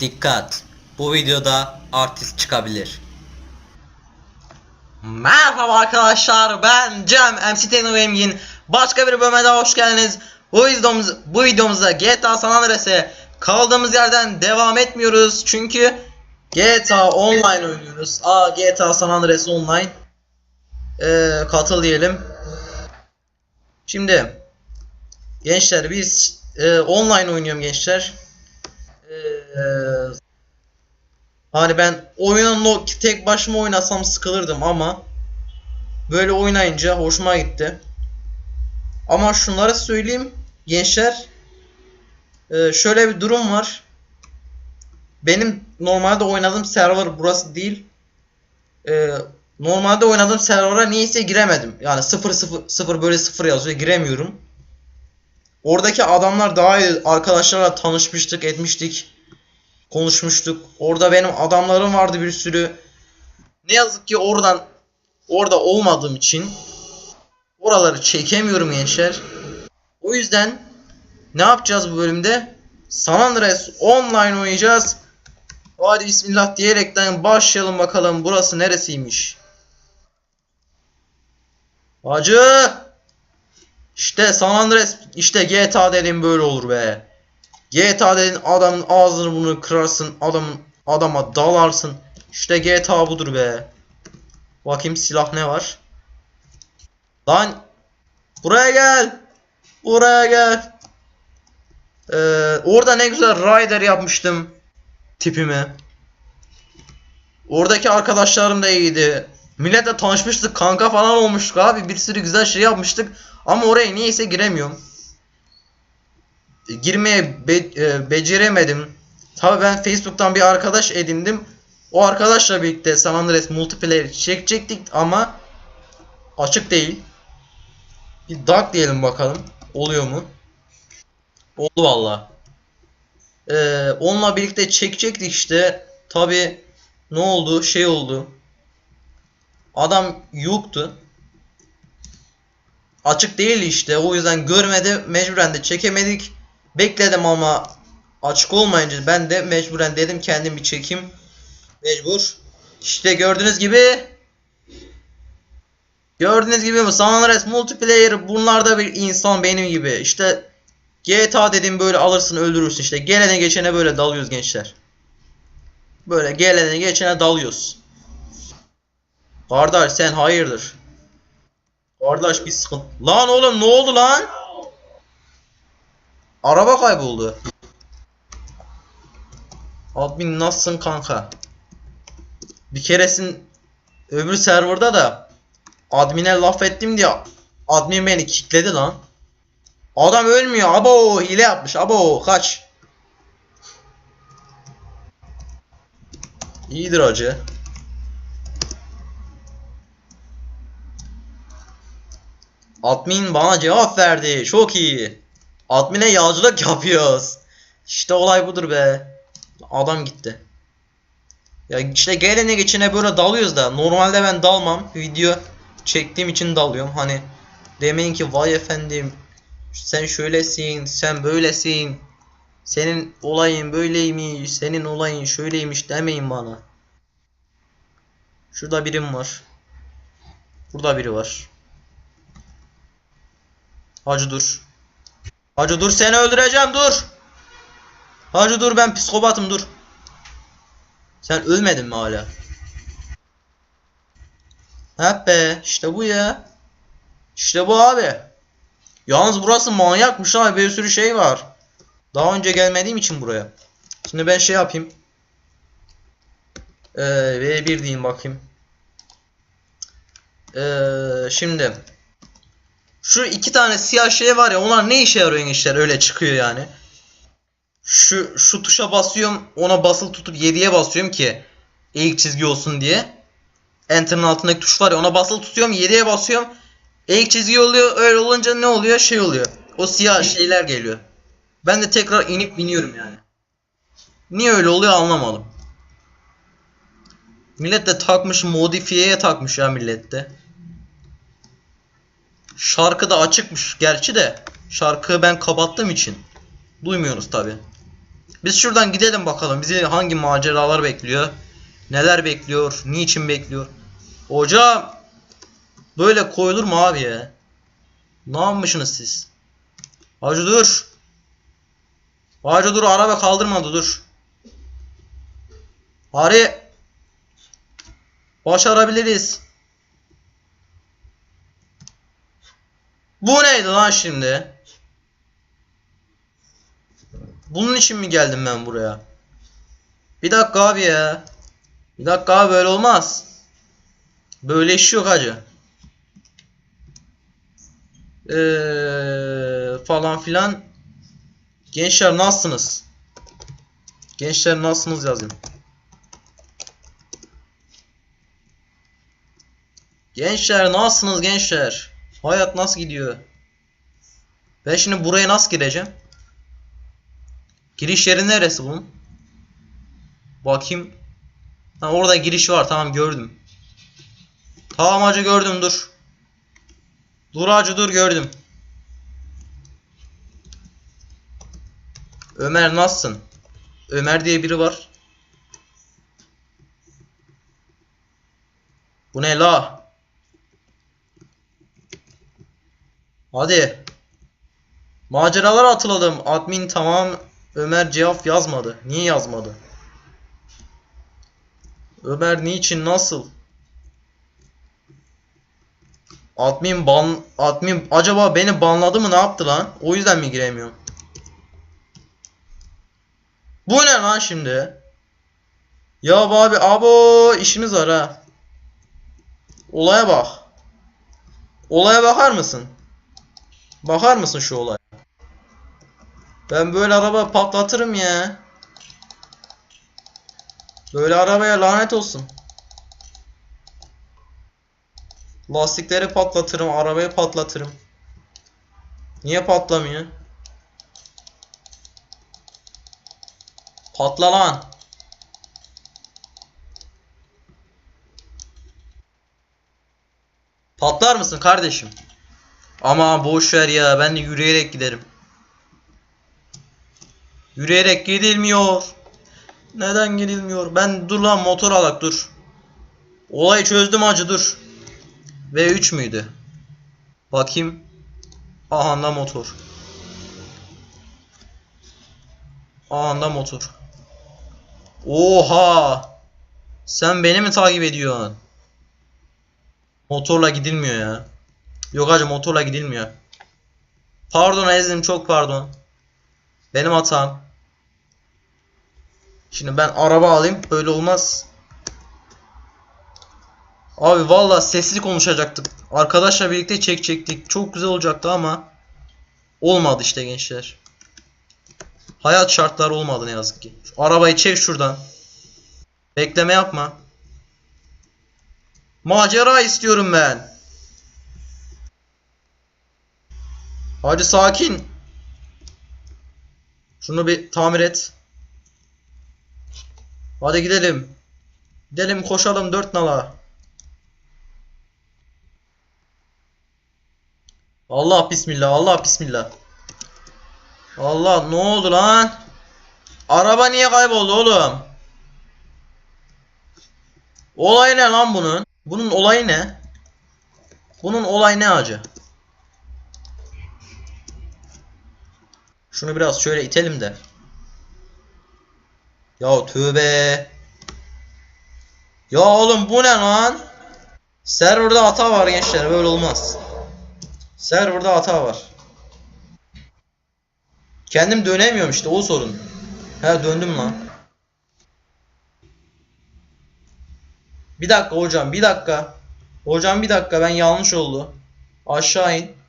Dikkat! Bu videoda artist çıkabilir. Merhaba arkadaşlar ben Cem MC Tekno Engin Başka bir bölüme hoş geldiniz. Bu videomuz, bu videomuzda GTA San Andreas'e kaldığımız yerden devam etmiyoruz. Çünkü GTA Online oynuyoruz. Aa GTA San Andreas Online. Ee, Katıl diyelim. Şimdi Gençler biz e, online oynuyorum gençler Eee Hani ben oyunu tek başıma oynasam sıkılırdım ama böyle oynayınca hoşuma gitti. Ama şunları söyleyeyim gençler. Ee, şöyle bir durum var. Benim normalde oynadığım server burası değil. Ee, normalde oynadığım server'a niyeyse giremedim. Yani 0 0 0 böyle 0 yazıyor giremiyorum. Oradaki adamlar daha iyi arkadaşlarla tanışmıştık, etmiştik konuşmuştuk. Orada benim adamlarım vardı bir sürü. Ne yazık ki oradan orada olmadığım için oraları çekemiyorum gençler. O yüzden ne yapacağız bu bölümde? San Andreas online oynayacağız. Hadi bismillah diyerekten başlayalım bakalım burası neresiymiş. Hacı! İşte San Andreas işte GTA dedim böyle olur be. GTA dedin adamın ağzını bunu kırarsın adamın adama dalarsın. İşte GTA budur be. Bakayım silah ne var? Lan buraya gel. Buraya gel. Ee, orada ne güzel rider yapmıştım tipimi. Oradaki arkadaşlarım da iyiydi. Milletle tanışmıştık kanka falan olmuştuk abi bir sürü güzel şey yapmıştık. Ama oraya niyeyse giremiyorum girmeye be, e, beceremedim. Tabi ben Facebook'tan bir arkadaş edindim. O arkadaşla birlikte San Andreas multiplayer çekecektik ama açık değil. Bir dark diyelim bakalım. Oluyor mu? Oldu valla. Ee, onunla birlikte çekecektik işte. Tabi ne oldu? Şey oldu. Adam yoktu. Açık değildi işte. O yüzden görmedi. Mecburen de çekemedik. Bekledim ama açık olmayınca ben de mecburen dedim kendim bir çekeyim. Mecbur. İşte gördüğünüz gibi Gördüğünüz gibi San Andreas multiplayer bunlarda bir insan benim gibi. İşte GTA dedim böyle alırsın öldürürsün işte. Gelene geçene böyle dalıyoruz gençler. Böyle gelene geçene dalıyoruz. Kardeş sen hayırdır? Kardeş bir sıkıntı. Lan oğlum ne oldu lan? Araba kayboldu. Admin nasılsın kanka? Bir keresin öbür serverda da admine laf ettim diye admin beni kickledi lan. Adam ölmüyor. Abo hile yapmış. Abo kaç. İyidir acı. Admin bana cevap verdi. Çok iyi. Admin'e yağcılık yapıyoruz. İşte olay budur be. Adam gitti. Ya işte gelene geçene böyle dalıyoruz da. Normalde ben dalmam. Video çektiğim için dalıyorum. Hani demeyin ki vay efendim sen şöylesin, sen böylesin. Senin olayın böyleymiş, senin olayın şöyleymiş demeyin bana. Şurada birim var. Burada biri var. Hacı dur. Hacı dur seni öldüreceğim dur. Hacı dur ben psikopatım dur. Sen ölmedin mi hala? Hep be işte bu ya. İşte bu abi. Yalnız burası manyakmış abi bir sürü şey var. Daha önce gelmediğim için buraya. Şimdi ben şey yapayım. Ee, V1 diyeyim bakayım. Ee, şimdi şu iki tane siyah şey var ya onlar ne işe yarıyor gençler öyle çıkıyor yani. Şu şu tuşa basıyorum ona basılı tutup 7'ye basıyorum ki ilk çizgi olsun diye. Enter'ın altındaki tuş var ya ona basılı tutuyorum 7'ye basıyorum. İlk çizgi oluyor öyle olunca ne oluyor şey oluyor. O siyah şeyler geliyor. Ben de tekrar inip biniyorum yani. Niye öyle oluyor anlamadım. Millet de takmış modifiyeye takmış ya millette. Şarkı da açıkmış gerçi de. Şarkıyı ben kapattığım için. Duymuyoruz tabi. Biz şuradan gidelim bakalım. Bizi hangi maceralar bekliyor? Neler bekliyor? Niçin bekliyor? Hocam böyle koyulur mu abi ya? Ne yapmışsınız siz? Hacı dur. Hacı dur araba kaldırmadı dur. Hari. Başarabiliriz. Bu neydi lan şimdi? Bunun için mi geldim ben buraya? Bir dakika abi ya. Bir dakika abi böyle olmaz. Böyle iş yok hacı. Ee, falan filan. Gençler nasılsınız? Gençler nasılsınız yazayım. Gençler nasılsınız gençler? Hayat nasıl gidiyor? Ben şimdi buraya nasıl gireceğim? Giriş yeri neresi bunun? Bakayım. Ha orada giriş var tamam gördüm. Tamam hacı gördüm dur. Dur hacı dur gördüm. Ömer nasılsın? Ömer diye biri var. Bu ne la? Hadi. Maceralara atılalım. Admin tamam. Ömer cevap yazmadı. Niye yazmadı? Ömer niçin nasıl? Admin ban admin acaba beni banladı mı ne yaptı lan? O yüzden mi giremiyorum? Bu ne lan şimdi? Ya abi abo işimiz var ha. Olaya bak. Olaya bakar mısın? Bakar mısın şu olaya? Ben böyle araba patlatırım ya. Böyle arabaya lanet olsun. Lastikleri patlatırım, arabayı patlatırım. Niye patlamıyor? Patla lan. Patlar mısın kardeşim? Ama boş ver ya ben de yürüyerek giderim. Yürüyerek gidilmiyor. Neden gidilmiyor? Ben dur lan motor alak dur. Olayı çözdüm acı dur. V3 müydü? Bakayım. Aha da motor. Aha da motor. Oha! Sen beni mi takip ediyorsun? Motorla gidilmiyor ya. Yok hacı motorla gidilmiyor. Pardon Ezim çok pardon. Benim hatam. Şimdi ben araba alayım. Böyle olmaz. Abi valla sesli konuşacaktık. Arkadaşla birlikte çekecektik. Çok güzel olacaktı ama olmadı işte gençler. Hayat şartları olmadı ne yazık ki. Şu arabayı çek şuradan. Bekleme yapma. Macera istiyorum ben. Hadi sakin. Şunu bir tamir et. Hadi gidelim. Gidelim koşalım dört nala. Allah bismillah Allah bismillah. Allah ne oldu lan? Araba niye kayboldu oğlum? Olay ne lan bunun? Bunun olayı ne? Bunun olayı ne acı? Şunu biraz şöyle itelim de. Ya tövbe. Ya oğlum bu ne lan? Serverda hata var gençler böyle olmaz. Serverda hata var. Kendim dönemiyorum işte o sorun. He döndüm lan. Bir dakika hocam bir dakika. Hocam bir dakika ben yanlış oldu. Aşağı in.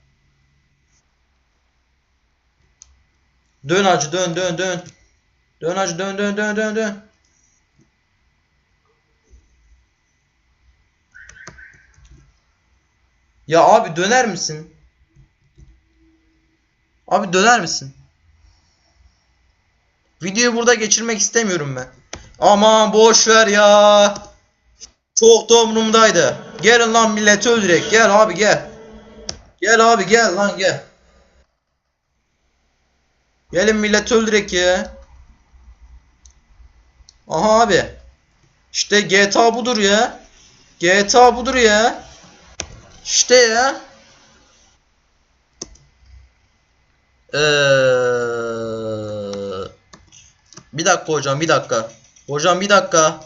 Dön hacı dön dön dön. Dön hacı dön dön dön dön dön. Ya abi döner misin? Abi döner misin? Videoyu burada geçirmek istemiyorum ben. Aman boş ver ya. Çok da umurumdaydı. Gelin lan milleti öldürek. Gel abi gel. Gel abi gel lan gel. Gelin milleti öldürek ya. Aha abi. İşte GTA budur ya. GTA budur ya. İşte ya. Eee bir dakika hocam bir dakika. Hocam bir dakika.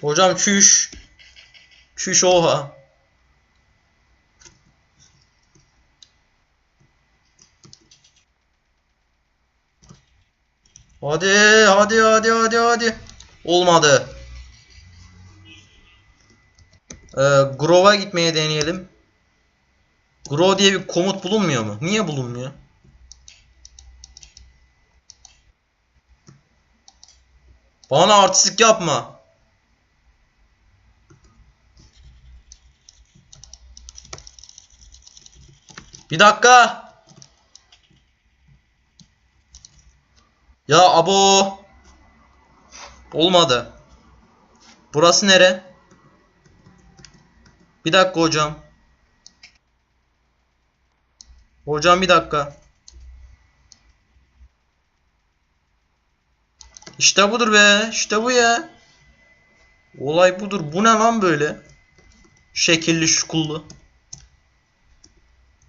Hocam çüş. Çüş oha. Hadi hadi hadi hadi hadi. Olmadı. Ee, Grove'a gitmeye deneyelim. Grove diye bir komut bulunmuyor mu? Niye bulunmuyor? Bana artistik yapma. Bir dakika. Ya abo. Olmadı. Burası nere? Bir dakika hocam. Hocam bir dakika. İşte budur be. İşte bu ya. Olay budur. Bu ne lan böyle? Şekilli şukullu.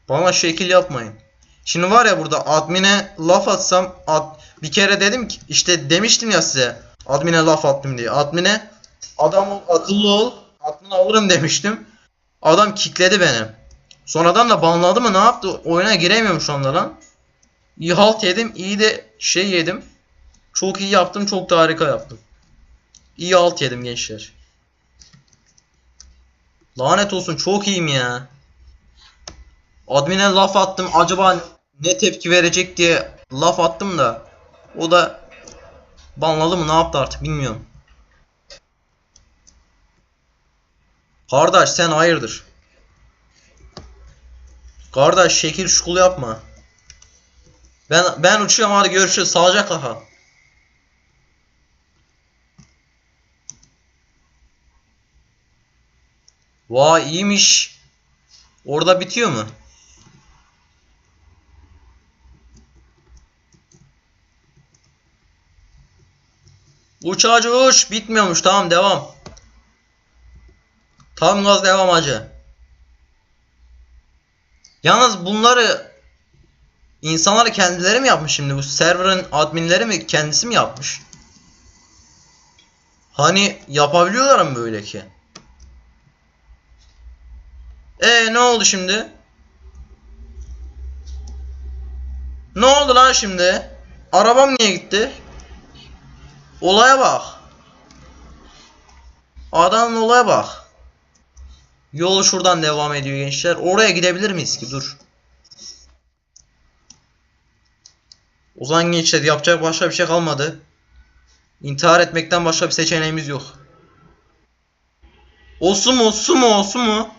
Bana şekil yapmayın. Şimdi var ya burada admine laf atsam ad, bir kere dedim ki işte demiştim ya size admine laf attım diye. Admine adam ol, akıllı ol aklını alırım demiştim. Adam kikledi beni. Sonradan da banladı mı ne yaptı? Oyuna giremiyorum şu anda lan. İyi halt yedim. iyi de şey yedim. Çok iyi yaptım. Çok da harika yaptım. İyi alt yedim gençler. Lanet olsun çok iyiyim ya. Admin'e laf attım. Acaba ne tepki verecek diye laf attım da o da banladı mı ne yaptı artık bilmiyorum. Kardeş sen hayırdır? Kardeş şekil şukul yapma. Ben ben uçuyorum hadi görüşürüz. Sağlıcakla kal. Vay iyiymiş. Orada bitiyor mu? Uç hacı uç. Bitmiyormuş. Tamam devam. Tam gaz devam hacı. Yalnız bunları insanlar kendileri mi yapmış şimdi? Bu server'ın adminleri mi kendisi mi yapmış? Hani yapabiliyorlar mı böyle ki? E ne oldu şimdi? Ne oldu lan şimdi? Arabam niye gitti? Olaya bak. Adamın olaya bak. Yol şuradan devam ediyor gençler. Oraya gidebilir miyiz ki? Dur. O gençler yapacak başka bir şey kalmadı. İntihar etmekten başka bir seçeneğimiz yok. O su mu? Su mu? O su mu?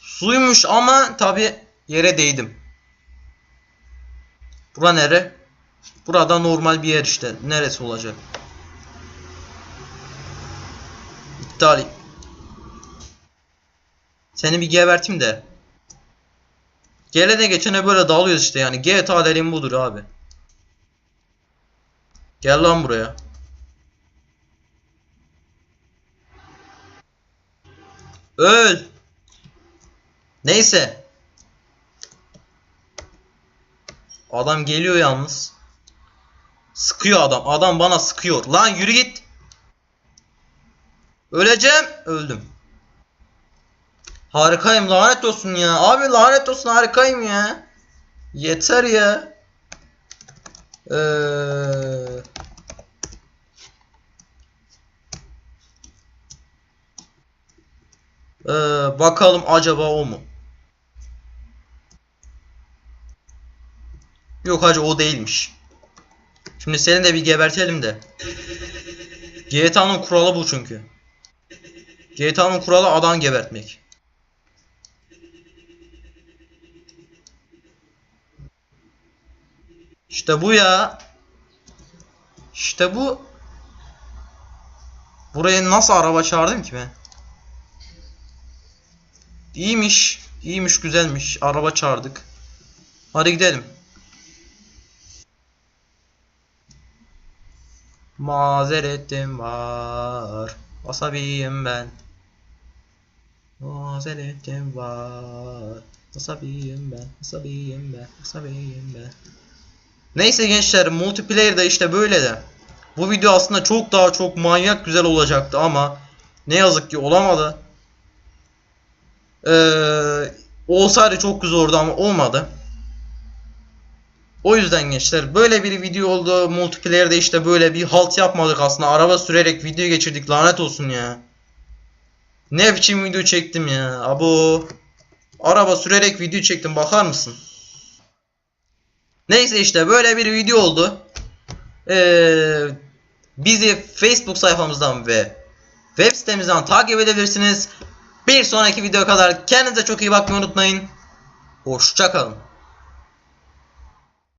Suymuş ama tabi yere değdim. Bura nere? Burada normal bir yer işte. Neresi olacak? İptal. Seni bir geberteyim de. Gelene geçene böyle dalıyoruz işte yani. GTA dediğim budur abi. Gel lan buraya. Öl. Neyse. Adam geliyor yalnız. Sıkıyor adam. Adam bana sıkıyor. Lan yürü git. Öleceğim. Öldüm. Harikayım lanet olsun ya. Abi lanet olsun harikayım ya. Yeter ya. Eee... Ee, bakalım acaba o mu? Yok hacı o değilmiş. Şimdi seni de bir gebertelim de. GTA'nın kuralı bu çünkü. GTA'nın kuralı adam gebertmek. İşte bu ya. İşte bu. Buraya nasıl araba çağırdım ki ben? İyiymiş. İyiymiş, güzelmiş. Araba çağırdık. Hadi gidelim. Mazeretim var. Asabiyim ben. Mazeretim var. Asabiyim ben. Asabiyim ben. Asabiyim ben. Neyse gençler multiplayer de işte böyle de. Bu video aslında çok daha çok manyak güzel olacaktı ama ne yazık ki olamadı. Ee, olsaydı çok güzel olurdu ama olmadı. O yüzden gençler böyle bir video oldu. Multiplayer'de işte böyle bir halt yapmadık aslında. Araba sürerek video geçirdik. Lanet olsun ya. Ne biçim video çektim ya. Abo. Araba sürerek video çektim. Bakar mısın? Neyse işte böyle bir video oldu. Ee, bizi Facebook sayfamızdan ve web sitemizden takip edebilirsiniz. Bir sonraki video kadar kendinize çok iyi bakmayı unutmayın. Hoşçakalın.